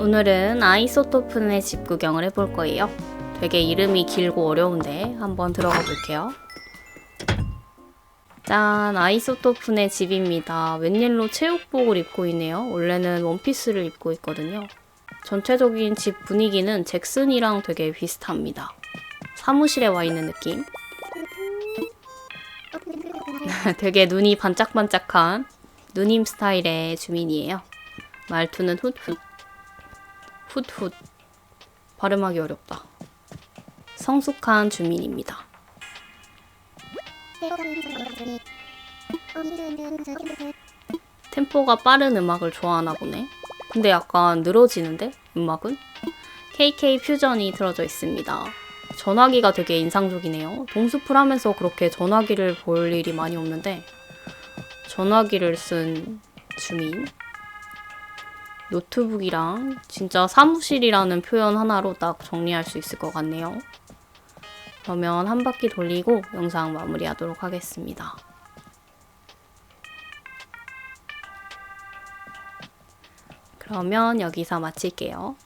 오늘은 아이소토픈의 집 구경을 해볼 거예요. 되게 이름이 길고 어려운데 한번 들어가 볼게요. 짠, 아이소토픈의 집입니다. 웬일로 체육복을 입고 있네요. 원래는 원피스를 입고 있거든요. 전체적인 집 분위기는 잭슨이랑 되게 비슷합니다. 사무실에 와 있는 느낌. 되게 눈이 반짝반짝한 누님 스타일의 주민이에요. 말투는 훗훗. 훗훗. 발음하기 어렵다. 성숙한 주민입니다. 템포가 빠른 음악을 좋아하나 보네. 근데 약간 늘어지는데? 음악은? KK 퓨전이 틀어져 있습니다. 전화기가 되게 인상적이네요. 동숲을 하면서 그렇게 전화기를 볼 일이 많이 없는데 전화기를 쓴 주민 노트북이랑 진짜 사무실이라는 표현 하나로 딱 정리할 수 있을 것 같네요. 그러면 한 바퀴 돌리고 영상 마무리하도록 하겠습니다. 그러면 여기서 마칠게요.